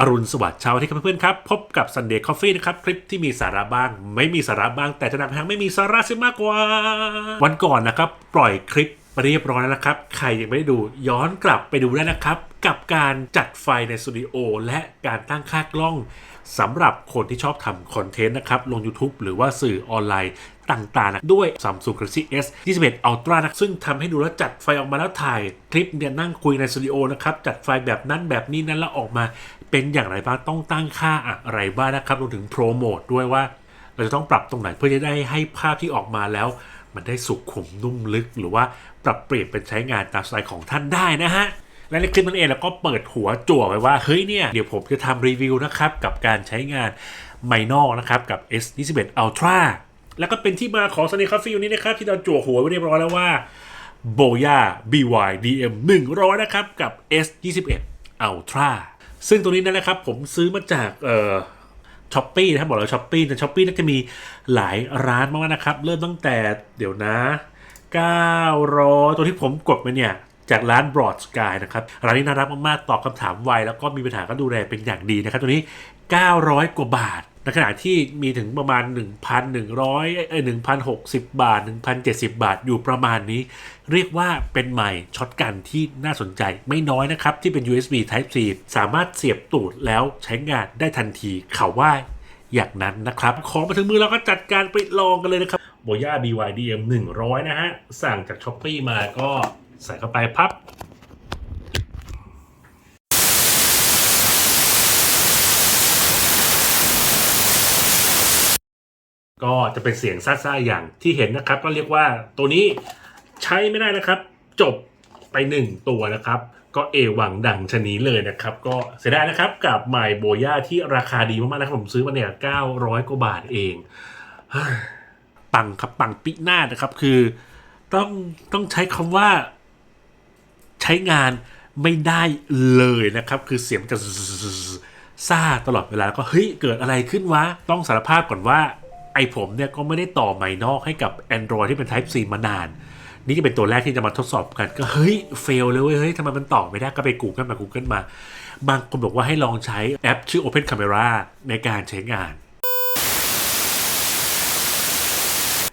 อรุณสวัสดิ์เช้าวที่ครับเพื่อนๆครับ พบกับ Sunday Coffee นะครับ คลิปที่มีสาระบ้าง ไม่มีสาระบ้าง แต่จะนำทางไม่มีสาระเสียมากกว่า วันก่อนนะครับ ปล่อยคลิปเรียบร้อยแล้วนะครับ ใครยังไม่ได้ดูย้อนกลับไปดูได้นะครับ กับการจัดไฟในสตูดิโอและการตั้งค่ากล้องสำหรับคนที่ชอบทำคอนเทนต์นะครับ ลง YouTube หรือว่าสื่อออนไลน์ต่างๆนะด้วย Samsung Galaxy S 21 Ultra นะซึ่งทำให้ดูแล้วจัดไฟออกมาแล้วถ่าย คลิปเนี่ยนั่งคุยในสตูดิโอนะครับ จัดไฟแบบนั้นแบบนี้นั้นแล้วออกมา เป็นอย่างไรบ้างต้องตั้งค่าอะไรบ้างนะครับรวมถึงโปรโมทด้วยว่า เราจะต้องปรับตรงไหนเพื่อจะได้ให้ภาพที่ออกมาแล้ว มันได้สุขุมนุ่มลึก หรือว่าปรับเปลี่ยนเป็นใช้งานตามสไตล์ของท่านได้นะฮะและในคลิปนั้นเองเราก็เปิดหัวจั่วไว้ว่าเฮ้ยเนี่ยเดี๋ยวผมจะทำรีวิวนะครับกับการใช้งานไมนอลนะครับกับ S21 Ultra แล้วก็เป็นที่มาของ Sunny Coffee วันนี้นะครับที่เราจั่วหัวไว้เรียบร้อยแล้วว่า b o y a BY DM 100 นะครับกับ S21 Ultra ซึ่งตัวนี้นั่นแหละครับผมซื้อมาจากเอ่อช้อปปี้นะครับบอกแล้วช้อปปี้แต่ช้อปปี้น่าจะมีหลายร้านมากๆนะครับ เริ่มตั้งแต่เดี๋ยวนะ900ตัวที่ผมกดไปเนี่ยจากร้าน Broad Sky นะครับร้านนี้น่ารักมากๆตอบคำถามไวแล้วก็มีปัญหาก็ดูแลเป็นอย่างดีนะครับ ตัวนี้ 900 กว่าบาท ในขณะที่มีถึงประมาณ 1,100เอ้ย1,060 บาท 1,070 บาทอยู่ประมาณนี้ เรียกว่าเป็นใหม่ช็อตกันที่น่าสนใจไม่น้อยนะครับ ที่เป็น USB Type C สามารถเสียบตูดแล้วใช้งานได้ทันทีเขาว่าอย่างนั้นนะครับ ของมาถึงมือเราก็จัดการไปลองกันเลยนะครับโบย่า BYDM 100 นะฮะ สั่งจากช้อปปีมาก็ใส่เข้าไปพับ ก็จะเป็นเสียงซ่าๆอย่างที่เห็นนะครับ ก็เรียกว่าตัวนี้ใช้ไม่ได้นะครับ จบไปหนึ่งตัวนะครับ ก็เอวังดังชนี้เลยนะครับ ก็เสียดายนะครับกับใหม่โบย่าที่ราคาดีมากๆนะครับผมซื้อมาเนี่ย900กว่าบาทเองปังครับปังปิหน้านะครับ คือต้องต้องใช้คำว่า ใช้งานไม่ได้เลยนะครับ คือเสียงจะซ่าตลอดเวลาแล้วก็เฮ้ยเกิดอะไรขึ้นวะต้องสารภาพก่อนว่า ไอผมเนี่ยก็ไม่ได้ต่อไมค์นอกให้กับ Android ที่เป็น Type C มานาน นี่จะเป็นตัวแรกที่จะมาทดสอบกัน ก็เฮ้ยเฟลเลยเว้ยเฮ้ยทำไมมันต่อไม่ได้ก็ไปกูเกิลมา Google มา บางคนบอกว่าให้ลองใช้แอปชื่อ Open Camera ในการใช้งาน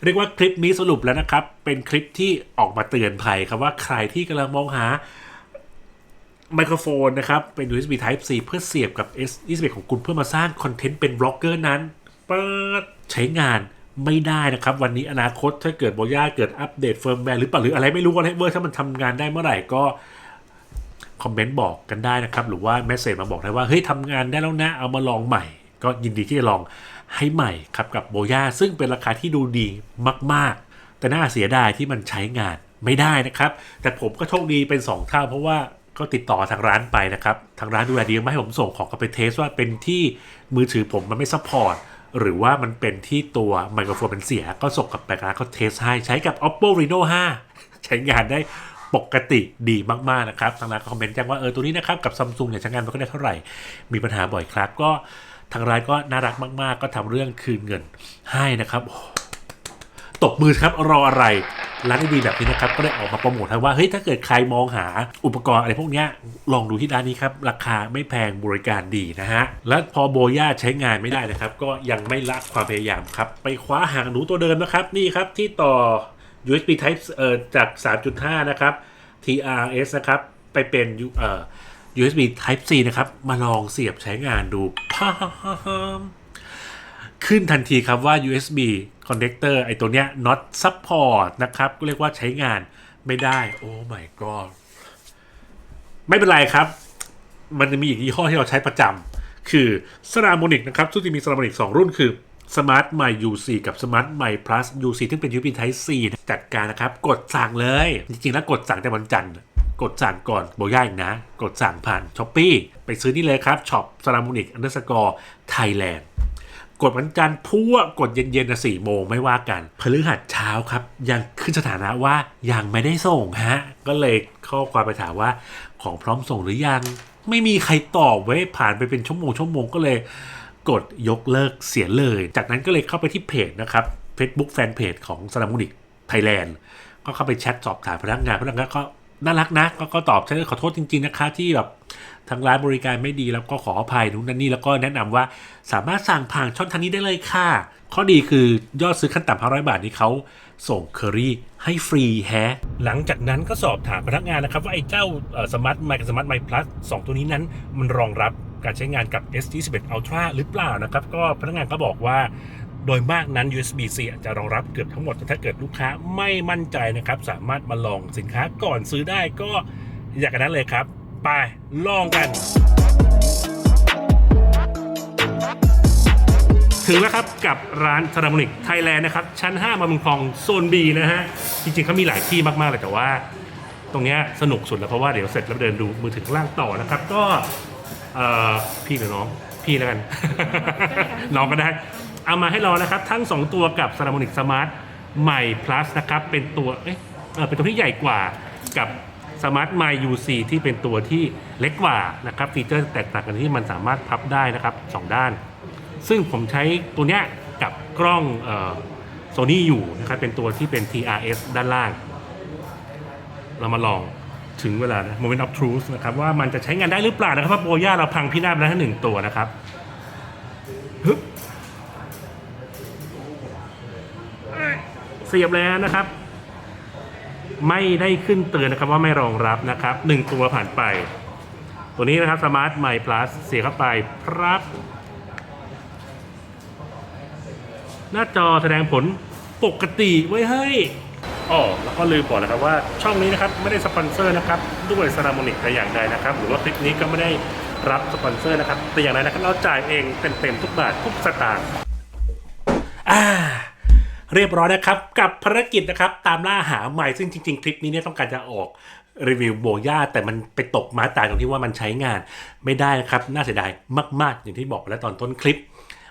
เรียกว่าคลิปนี้สรุปแล้วนะครับ เป็นคลิปที่ออกมาเตือนภัยครับว่าใครที่กำลังมองหาไมโครโฟนนะครับ เป็น USB Type C เพื่อเสียบกับ S21 ของคุณเพื่อมาสร้างคอนเทนต์เป็นบล็อกเกอร์นั้น เปิดใช้งานไม่ได้นะครับ วันนี้อนาคตถ้าเกิดโบย่าเกิดอัปเดตเฟิร์มแวร์หรือเปล่าหรืออะไรไม่รู้อะไรเวอร์ถ้ามันทำงานได้เมื่อไหร่ก็คอมเมนต์บอกกันได้นะครับ หรือว่าแมสเซจมาบอกได้ว่าเฮ้ยทำงานได้แล้วนะ เอามาลองใหม่ ก็ยินดีที่จะลองให้ใหม่ครับกับโบย่าซึ่งเป็นราคาที่ดูดีมาก ๆ แต่น่าเสียดายที่มันใช้งานไม่ได้นะครับ แต่ผมก็โชคดีเป็น 2 เท่าเพราะว่าก็ติดต่อทางร้านไปนะครับ ทางร้านดูแลดีมาให้ผมส่งของกลับไปเทสว่าเป็นที่มือถือผมมันไม่ซัพพอร์ต หรือว่ามันเป็นที่ตัวไมโครโฟนมันเสีย ก็ส่งกลับไปร้านเขาเทสให้ใช้กับ oppo reno 5 ใช้งานได้ปกติดีมาก ๆ นะครับ ทางร้านก็คอมเมนต์แจ้งว่า เออ ตัวนี้นะครับ กับซัมซุงเนี่ยใช้งานไม่ค่อยได้เท่าไหร่ มีปัญหาบ่อยครับ ก็ทางร้านก็น่ารักมาก ๆ ก็ทำเรื่องคืนเงินให้นะครับ ตบมือครับรออะไร ร้านดีๆแบบนี้นะครับก็ได้ออกมาโปรโมทให้ว่าเฮ้ยถ้าเกิดใครมองหาอุปกรณ์อะไรพวกนี้ลองดูที่ร้านนี้ครับราคาไม่แพงบริการดีนะฮะและพอโบย่าใช้งานไม่ได้นะครับ ก็ยังไม่ละความพยายามครับไปคว้าหางหนูตัวเดิมนะครับนี่ครับที่ต่อ USB Type เอ่อจาก 3.5 นะครับ TRS นะครับไปเป็นเอ่อ USB Type C นะครับ มาลองเสียบใช้งานดูพาม ขึ้นทันทีครับว่า USB connector ไอตัวเนี้ย not support นะครับ ก็เรียกว่าใช้งานไม่ได้ โอ้ my god ไม่เป็นไรครับ มันจะมีอีกยี่ห้อที่เราใช้ประจำคือ s r a m o n i c นะครับซึ่งจะมี s r a m o n i c 2 รุ่นคือ Smart My UC กับ Smart My Plus UC ซึ่งเป็น USB Type C จัดการนะครับ กดสั่งเลย จริงๆแล้วกดสั่งแต่วันจันทร์กดสั่งก่อนโบย่าอีกนะ กดสั่งผ่าน s h อ p e e ไปซื้อนี่เลยครับช็อป s r a m o n i c underscore Thailand กด กดวันจันทร์พั่วกดเย็นๆนะสี่โมงไม่ว่ากันพฤหัสเช้าครับ ยังขึ้นสถานะว่ายังไม่ได้ส่งฮะ ก็เลยข้อความไปถามว่าของพร้อมส่งหรือยัง ไม่มีใครตอบไว้ยผ่านไปเป็นชั่วโมงชั่วโมงก็เลยกดยกเลิกเสียเลย จากนั้นก็เลยเข้าไปที่เพจนะครับ Facebook Fanpage ของสนามมุนิกไทยแลนด์ก็เข้าไปแชทสอบถามพนักงานพนักงานก็ น่ารักนะก็ก็ตอบใช่ขอโทษจริง ๆ นะคะ ที่แบบทางร้านบริการไม่ดีแล้วก็ขออภัยทุกนั่นนี่แล้วก็แนะนำว่าสามารถสั่งผ่านช่องทางนี้ได้เลยค่ะ ข้อดีคือยอดซื้อขั้นต่ำ500บาทนี้เขาส่งเคอรี่ให้ฟรีแฮะ หลังจากนั้นก็สอบถามพนักงานนะครับ ว่าไอ้เจ้าสมาร์ทไมค์กับสมาร์ทไมค์พลัสสตัวนี้นั้นมันรองรับการใช้งานกับ S21 Ultra หรือเปล่านะครับ ก็พนักงานก็บอกว่า โดยมากนั้น USB-C จะรองรับเกือบทั้งหมดแต่ถ้าเกิดลูกค้าไม่มั่นใจนะครับ สามารถมาลองสินค้าก่อนซื้อได้ก็อยากกันนั้นเลยครับ ไปลองกัน ถึงแล้วครับกับร้านซาราโมนิกไทยแลนด์นะครับ ชั้น 5 มาบุญคลองโซน B นะฮะ จริงๆเขามีหลายที่มากๆเลยแต่ว่า ตรงเนี้ยสนุกสุดแล้วเพราะว่าเดี๋ยวเสร็จแล้วเดินดูมือถือข้างล่างต่อนะครับ ก็เอ่อพี่หรือน้อง พี่แล้วกัน น้องก็ได้ เอามาให้รองนะครับ ทั้ง 2 ตัวกับ s a r a m o n i c Smart ใหม่ Plus นะครับ เป็นตัวเอ๊ะเออเป็นตัวที่ใหญ่กว่ากับ Smart m y UC ที่เป็นตัวที่เล็กกว่านะครับฟีเจอร์แตกต่างกันที่มันสามารถพับได้นะครับสองด้าน ซึ่งผมใช้ตัวเนี้ยกับกล้องโซนี่อยู่นะครับเป็นตัวที่เป็น TRS ด้านล่าง เรามาลองถึงเวลานะ Moment of Truth นะครับว่ามันจะใช้งานได้หรือเปล่านะครับเพราะโบย่าเราพังพินาศไปแล้วทั้งหนึ่งตัวนะครับฮึบ สียบแล้วนะครับ ไม่ได้ขึ้นเตือนนะครับว่าไม่รองรับนะครับหนึ่งตัวผ่านไป ตัวนี้นะครับ Smart My Plus เสียบเข้าไปครับ หน้าจอแสดงผลปกติไว้ให้อ๋อแล้วก็ลืมบอกนะครับว่าช่องนี้นะครับไม่ได้สปอนเซอร์นะครับด้วยซา r ามอนิกแต่อย่างใดนะครับ หรือว่าคลิปนี้ก็ไม่ได้รับสปอนเซอร์นะครับแต่อย่างไรนะครับเราจ่ายเองเต็มๆทุกบาททุกสตางค์อ่า เรียบร้อยนะครับ กับภารกิจนะครับ ตามล่าหาใหม่ซึ่งจริง ๆ คลิปนี้เนี่ยต้องการจะออกรีวิวโบย่าแต่มันไปตกมาตายตรงที่ว่ามันใช้งานไม่ได้นะครับ น่าเสียดายมากๆ อย่างที่บอกไปแล้วตอนต้นคลิป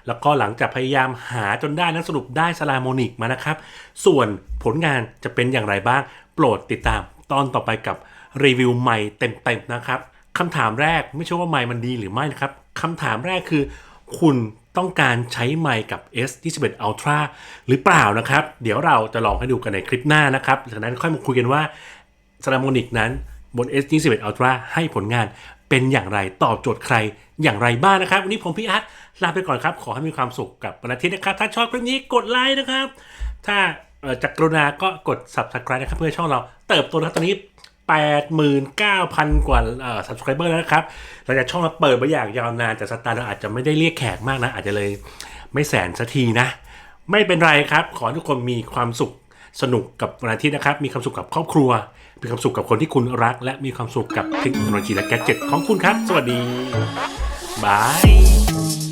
แล้วก็หลังจากพยายามหาจนได้นั้นสรุปได้สลาโมนิกมานะครับ ส่วนผลงานจะเป็นอย่างไรบ้าง โปรดติดตามตอนต่อไปกับรีวิวใหม่เต็มๆนะครับคำถามแรกไม่ใช่ว่าไมค์มันดีหรือไม่นะครับคำถามแรกคือ คุณ ต้องการใช้ไมค์กับ S21 Ultra หรือเปล่านะครับ เดี๋ยวเราจะลองให้ดูกันในคลิปหน้านะครับจากนั้นค่อยมาคุยกันว่า s a r a m o n i c นั้นบน S21 Ultra ให้ผลงานเป็นอย่างไรตอบโจทย์ใครอย่างไรบ้างนะครับ วันนี้ผมพี่อาร์ตลาไปก่อนครับ ขอให้มีความสุขกับวันอาทิตย์นะครับ ถ้าชอบคลิปนี้กดไลค์นะครับ ถ้าจากกรุณาก็กด subscribe นะครับ เพื่อช่องเราเติบโตนะครับตอนนี้ 89,000 กว่าเอ่อ subscriber แล้วนะครับหลังจากช่องเราเปิดมาอย่างยาวนานจากสตาร์เราอาจจะไม่ได้เรียกแขกมากนะ อาจจะเลยไม่แสนสักทีนะ ไม่เป็นไรครับ ขอทุกคนมีความสุขสนุกกับวันอาทิตย์นะครับ มีความสุขกับครอบครัว มีความสุขกับคนที่คุณรัก และมีความสุขกับเทคโนโลยีและแกดเจ็ตของคุณครับ สวัสดีบาย